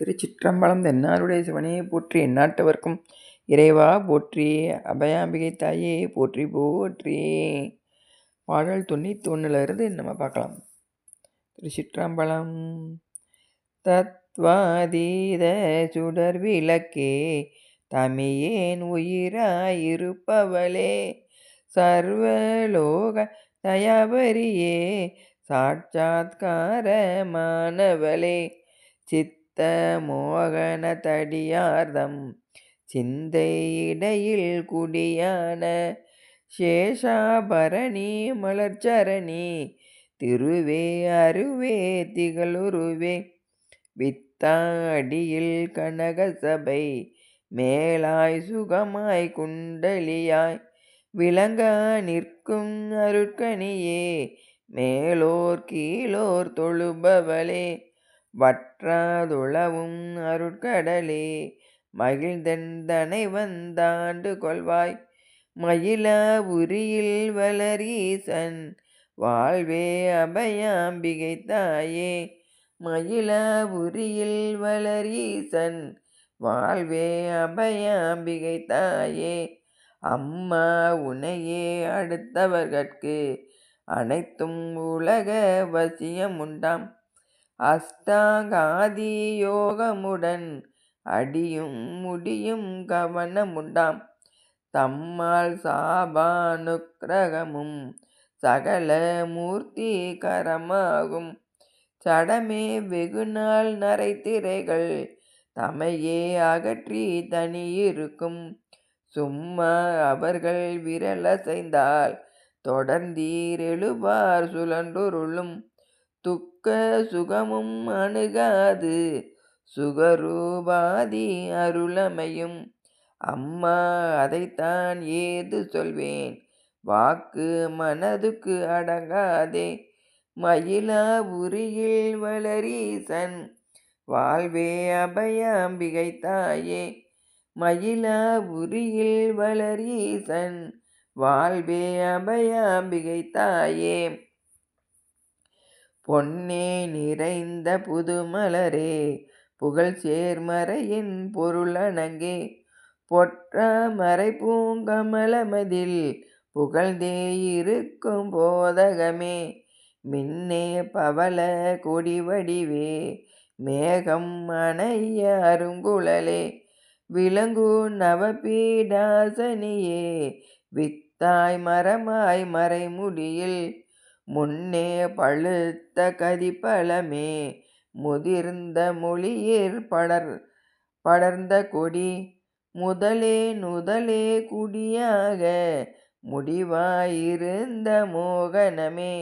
திருச்சிற்றம்பலம் தென்னாருடைய சிவனே போற்றி எந்நாட்டவர்க்கும். இறைவா போற்றி அபயாம்பிகை தாயே போற்றி போற்றி. பாடல் தொண்ணூற்றி ஒன்றுலேருந்து நம்ம பார்க்கலாம். திருச்சிற்றம்பலம் தத்வாதீத சுடர் விளக்கே தமியேன் உயிராயிருப்பவளே. சர்வலோக தயாபரியே சாட்சாத்காரமானவளே. சித்த மோகன தடியார்தம். சிந்தை இடையில் குடியான சேஷாபரணி மலர்ச்சரணி. திருவே அருவே திகழுருவே. வித்தாடியில் கனகசபை. மேலாய் சுகமாய் குண்டலியாய். விளங்க நிற்கும் அருட்கணியே மேலோர் கீழோர் தொழுபவளே. வற்றாதுளவும் அருட்கடலே மகிழ்ந்தெந்தனை வந்தாண்டு கொள்வாய். மயிலா உரியில் வளரீசன் வாழ்வே அபயாம்பிகை தாயே. மயிலா உரியில் வளரீசன் வாழ்வே அபயாம்பிகை தாயே. அம்மா உனையே அடுத்தவர்கட்கு அனைத்தும் உலக வசியம் உண்டாம் அஷ்டாங்காதி யோகமுடன் அடியும் முடியும் கவனமுண்டாம். தம்மால் சாபானுக்கிரகமும் சகல மூர்த்தி கரமாகும் சடமே வெகுநாள் நரைத்திரைகள் தமையே அகற்றி தனியிருக்கும். சும்மா அவர்கள் விரலசைந்தால் தொடர்ந்தீர் எழுவார் சுழன்றுருளும். துக்க சுகமும் அணுகாது. சுகரூபாதி அருளமையும். அம்மா அதைத்தான் ஏது சொல்வேன்? வாக்கு மனதுக்கு அடங்காதே. மயிலா உரியில் வளரீசன். வாழ்வே அபயாம்பிகை தாயே மயிலா உரியில் வளரீசன். வாழ்வே அபயாம்பிகை தாயே பொன்னே நிறைந்த புதுமலரே புகழ் சேர்மறையின் பொருளணங்கே பொற்ற மறை பூங்கமலமதில் புகழ்ந்தே இருக்கும் போதகமே. மின்னே பவள கொடிவடிவே மேகம் அணைய அருங்குழலே. விலங்கு நவபீடாசனியே வித்தாய் மரமாய் மறைமுடியில் முன்னே பழுத்த கதிப்பழமே முதிர்ந்த மொழியிற் படர் படர்ந்த கொடி முதலே நுதலே குடியாக முடிவாயிருந்த மோகனமே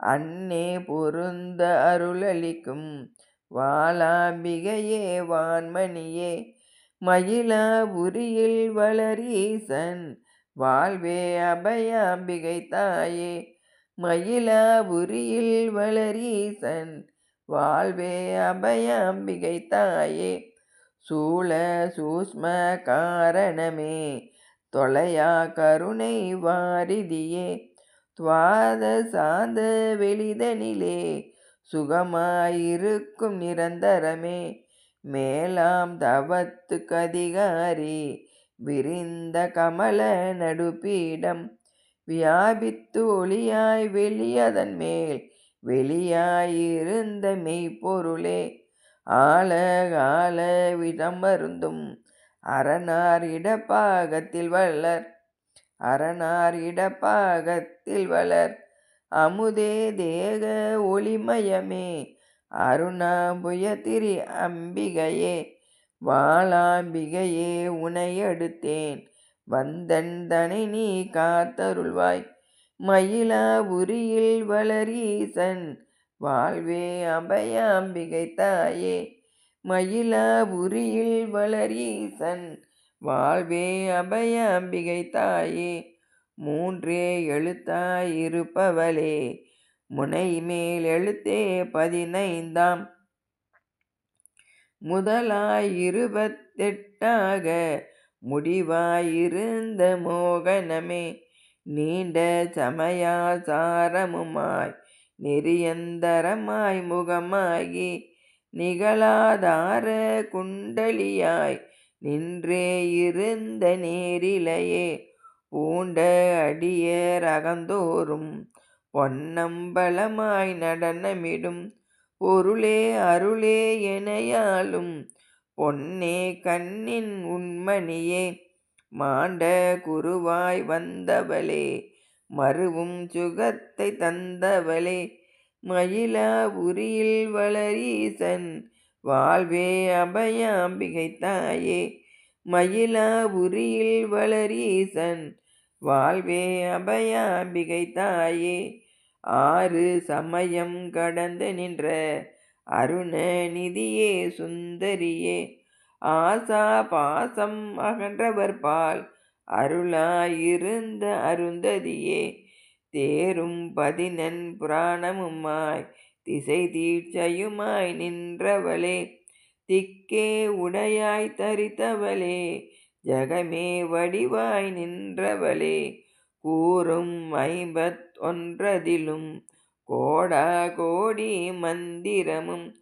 அன்னே பொருந்த அருளளிக்கும் வாளாம்பிகையே வான்மணியே மயிலாபுரியில் வளரீசன் வாழ்வே அபயாம்பிகை தாயே மயிலாபுரியில் வளரீசன் வாழ்வே அபயாம்பிகை தாயே சூழ சூஷ்ம காரணமே தொலையா கருணை வாரிதியே. துவாத சாந்த வெளிதனிலே சுகமாயிருக்கும் நிரந்தரமே. மேலாம் தவத்துக்கு அதிகாரி விரிந்த கமல நடுப்பீடம் வியாபித்து ஒளியாய் வெளியதன் மேல் வெளியாயிருந்த மெய்ப்பொருளே. ஆழ ஆழ விடமருந்தும் அரணார் இடப்பாகத்தில் வளர் அரணார் இடப்பாகத்தில் வளர். அமுதே தேக ஒளிமயமே அருணாம்புயத்திரி அம்பிகையே. வாளாம்பிகையே உனையெடுத்தேன் வந்தன்தனை நீ காத்தருள்வாய். மயிலா உரியில் வளரீசன் வாழ்வே அபயாம்பிகை தாயே. மயிலா உரியில் வளரீசன் வாழ்வே அபயாம்பிகை தாயே. மூன்றே எழுத்தாயிருப்பவளே முனை மேல் எழுத்தே பதினைந்தாம். முதலாயிருபத்தெட்டாக முடிவாயிருந்த மோகனமே நீண்ட சமயாசாரமுமாய் நெறியந்தரமாய் முகமாகி நிகழாதார குண்டலியாய் நின்றே இருந்த நேரிலையே பூண்ட அடியர் அகந்தோறும் பொன்னம்பலமாய் நடனமிடும் பொருளே அருளே எனையாலும் பொன்னே கண்ணின் உண்மணியே மாண்ட குருவாய் வந்தவளே மருவும் சுகத்தை தந்தவளே மயிலா உரியில் வளரீசன் வாழ்வே அபயாம்பிகை தாயே மயிலா உரியில் வளரீசன் வாழ்வே அபயாம்பிகை தாயே. ஆறு சமயம் கடந்து நின்ற அருணநிதியே சுந்தரியே ஆசா பாசம் அகன்றவர் பால் அருளாயிருந்த அருந்ததியே தேரும் பதினன் புராணமுமாய் திசை தீட்சையுமாய் நின்றவளே திக்கே உடையாய் தரித்தவளே ஜகமே வடிவாய் நின்றவளே கூறும் ஐம்பத் கோடாகோடி கோடி மந்திரமும்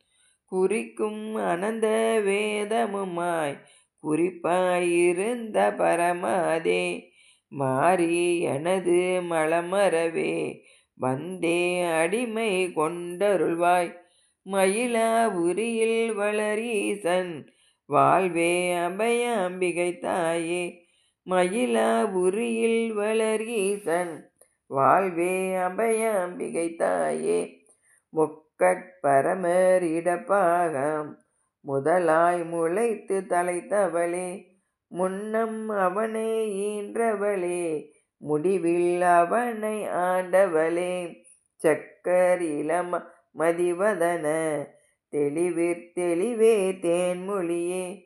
குறிக்கும் அனந்த வேதமுமாய் குறிப்பாயிருந்த பரமாதே மாறி எனது மலமரவே வந்தே அடிமை கொண்டருள்வாய். மயிலா உரியில் வளரீசன் வாழ்வே அபயாம்பிகை தாயே மயிலா உரியில் வளரீசன் வாழ்வே அபயாம்பிகை தாயே. முக்கட்பரமரிடப்பாகம் முதலாய் முளைத்து தலைத்தவளே முன்னம் அவனை ஈன்றவளே முடிவில் அவனை ஆண்டவளே. சக்கர் இளம மதிவதன தெளிவிற் தெளிவே தேன்மொழியே.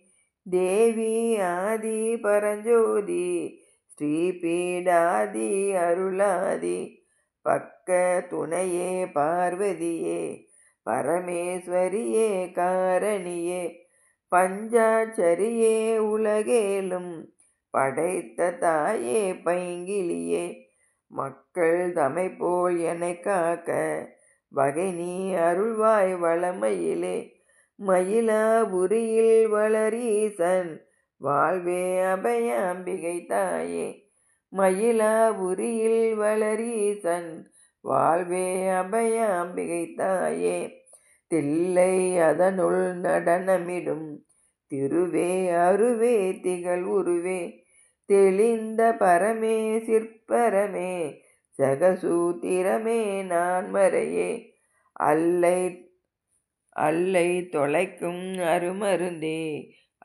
தேவி ஆதி பரஞ்சோதி ஸ்ரீபீடாதி அருளாதி பக்க துணையே பார்வதியே பரமேஸ்வரியே காரணியே பஞ்சாட்சரியே உலகேலும் படைத்த தாயே பைங்கிலியே மக்கள் தமை போல் என்னை காக்க வகை நீ அருள்வாய் வளமையிலே மயிலாபுரியில் வளரீசன் வாழ்வே அபய அம்பிகை தாயே மயிலாபுரியில் வளரீசன். வாழ்வே அபய அம்பிகை தாயே தில்லை அதனுள் நடனமிடும். திருவே அருவே திகழ் உருவே தெளிந்த பரமே சிற்பரமே சகசூத்திரமே நான் மறையே. அல்லை அல்லை தொலைக்கும் அருமருந்தே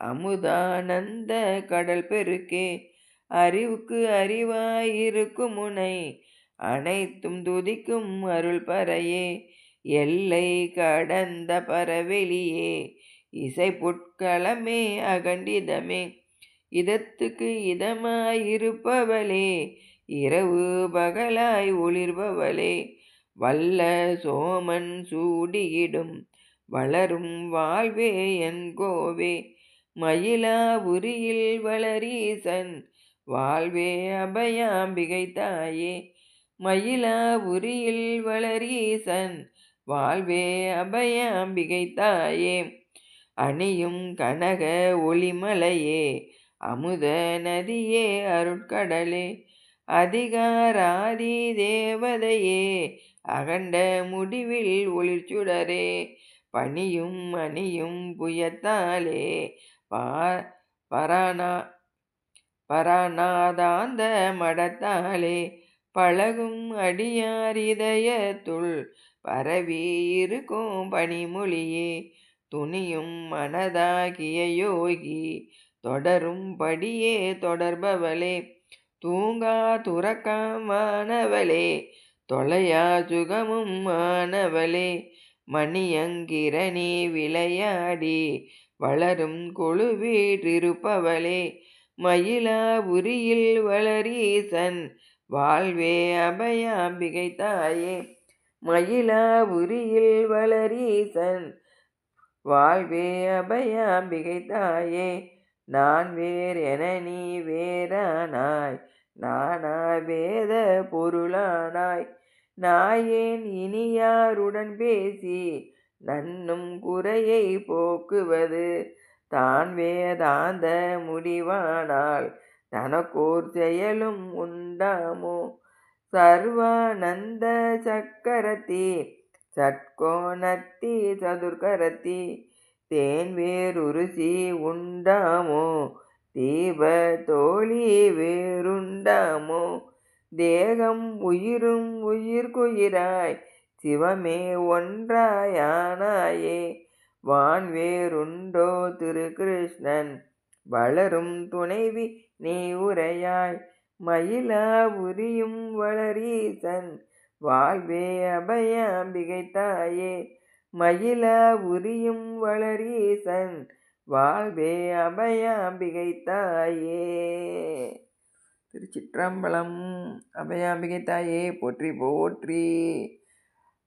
அமுதானந்த கடல் பெருக்கே அறிவுக்கு அறிவாயிருக்கும் முனை அனைத்தும் துதிக்கும் அருள் பறையே எல்லை கடந்த பரவெளியே. இசை புட்களமே அகண்டிதமே இதத்துக்கு இதமாயிருப்பவளே. இரவு பகலாய் ஒளிர்பவளே வல்ல சோமன் சூடியிடும் வளரும் வாழ்வே என் கோவே. மயிலாபுரியில் வளரீசன் வாழ்வே அபயாம்பிகை தாயே. மயிலாபுரியில் வளரீசன் வாழ்வே அபயாம்பிகை தாயே. அணியும் கனக ஒளிமலையே அமுத நதியே அருட்கடலே. அதிகாராதி தேவதையே அகண்ட முடிவில் ஒளிர்ச்சுடரே. பணியும் அணியும் புயத்தாலே பா பரானா பரானாதாந்த மடத்தாலே பழகும் அடியார் இதயத்துள் பரவி இருக்கும் பனிமொழியே துணியும் மனதாகிய யோகி தொடரும் படியே தொடர்பவளே தூங்கா துறக்கமானவளே தொலையா சுகமும் மாணவளே மணியங்கிரணி விளையாடி வளரும் கொழுவீற்றிருப்பவளே மயிலாபுரியில் வளரீசன் வாழ்வே அபயாம்பிகை தாயே மயிலாபுரியில் வளரீசன் வாழ்வே அபயாம்பிகை தாயே நான் வேர் என நீ வேறானாய் நானா வேத பொருளானாய் நாயேன் இனியாருடன் பேசி நன்னும் குறையை போக்குவது தான் வேதாந்த முடிவானால். தனக்கோர் செயலும் உண்டாமோ? சர்வானந்த சக்கரத்தி சட்கோணத்தி சதுர்கரத்தி தேன் உருசி உண்டாமோ? தீப தோழி வேறுண்டாமோ? தேகம் உயிரும் உயிர்குயிராய் சிவமே ஒன்றாயானாயே. வான் வேறுண்டோ திரு கிருஷ்ணன் வளரும் துணைவி நீ உரையாய். மயிலா உரியும் வளரீசன் வாழ்வே அபயாம்பிகை தாயே. மயிலா உரியும் வளரீசன் வாழ்வே அபயாம்பிகை தாயே. திருச்சிற்றம்பலம் அபயாம்பிகை தாயே போற்றி போற்றி.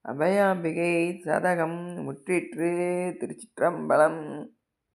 அபயாம்பிகை சதகம் முற்றிற்று திருச்சிற்றம்பலம்.